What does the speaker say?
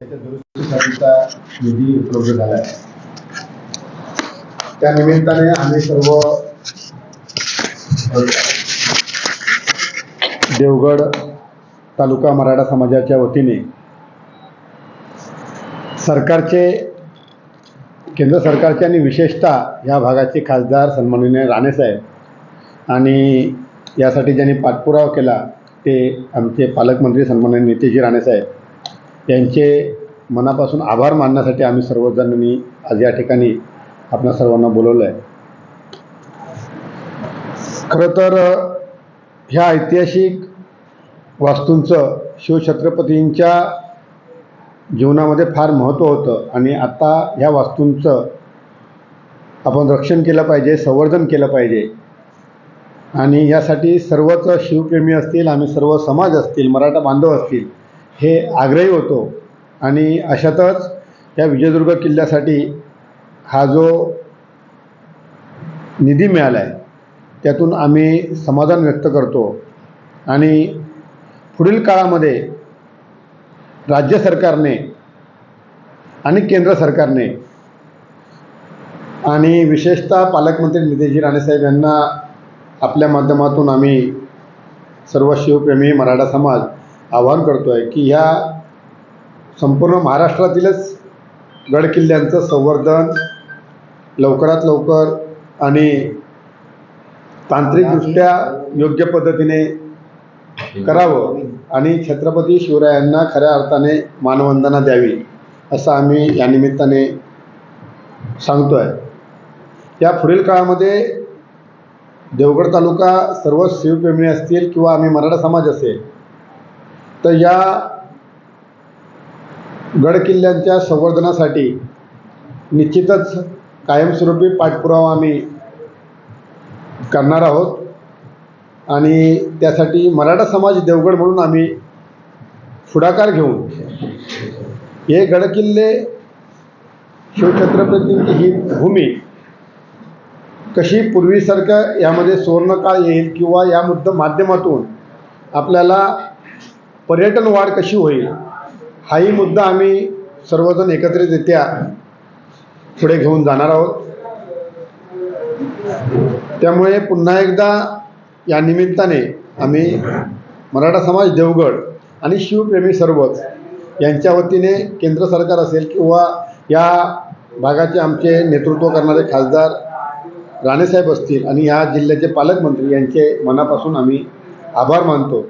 दुरुस्तीसाठीचा निधी उपलब्ध झाला आहे. त्या निमित्ताने आम्ही सर्व देवगड तालुका मराठा समाजाच्या वतीने सरकारचे केंद्र सरकारचे आणि विशेषतः या भागाचे खासदार सन्माननीय राणेसाहेब आणि यासाठी ज्यांनी पाठपुरावा केला ते आमचे पालकमंत्री सन्माननीय नितेशजी राणेसाहेब. यांचे मनापासून आभार मानण्यासाठी आम्ही सर्वजणांनी आज या ठिकाणी आपल्या सर्वांना बोलवलं आहे खरं तर ह्या ऐतिहासिक वास्तूंचं शिवछत्रपतींच्या जीवनामध्ये फार महत्त्व होतं आणि आता ह्या वास्तूंचं आपण रक्षण केलं पाहिजे संवर्धन केलं पाहिजे. आणि यासाठी सर्वच शिवप्रेमी असतील आम्ही सर्व समाज असतील मराठा बांधव असतील हे आग्रही होतो. आणि अशातच या विजयदुर्ग किल्ल्यासाठी हा जो निधी मिळाला आहे त्यातून आम्ही समाधान व्यक्त करतो. आणि पुढील काळामध्ये राज्य सरकारने आणि केंद्र सरकारने आणि विशेषतः पालकमंत्री नितेशजी राणेसाहेब यांना आपल्या माध्यमातून आम्ही सर्व शिवप्रेमी मराठा समाज आवाहन करतो आहे की ह्या संपूर्ण महाराष्ट्रातीलच गडकिल्ल्यांचं संवर्धन लवकरात लवकर आणि तांत्रिकदृष्ट्या योग्य पद्धतीने करावं आणि छत्रपती शिवरायांना खऱ्या अर्थाने मानवंदना द्यावी असं आम्ही या निमित्ताने सांगतो आहे या पुढील काळामध्ये देवगड तालुका सर्व शिवप्रेमी असतील किंवा आम्ही मराठा समाज असेल तर या गडकिल्ल्यांच्या संवर्धनासाठी निश्चितच कायमस्वरूपी पाठपुरावा आम्ही करणार आहोत. आणि त्यासाठी मराठा समाज देवगड म्हणून आम्ही पुढाकार घेऊन हे गडकिल्ले शिवछत्रपतींची ही भूमी कशी पूर्वीसारखं यामध्ये सुवर्णकाळ येईल किंवा या मुद्दा माध्यमातून आपल्याला पर्यटन वाढ कशी होईल हाही मुद्दा आम्ही सर्वजण एकत्रितरित्या पुढे घेऊन जाणार आहोत. त्यामुळे पुन्हा एकदा या निमित्ताने आम्ही मराठा समाज देवगड आणि शिवप्रेमी सर्वच यांच्या वतीने केंद्र सरकार असेल किंवा या भागाचे आमचे नेतृत्व करणारे खासदार राणेसाहेब असतील आणि या जिल्ह्याचे पालकमंत्री यांचे मनापासून आम्ही आभार मानतो.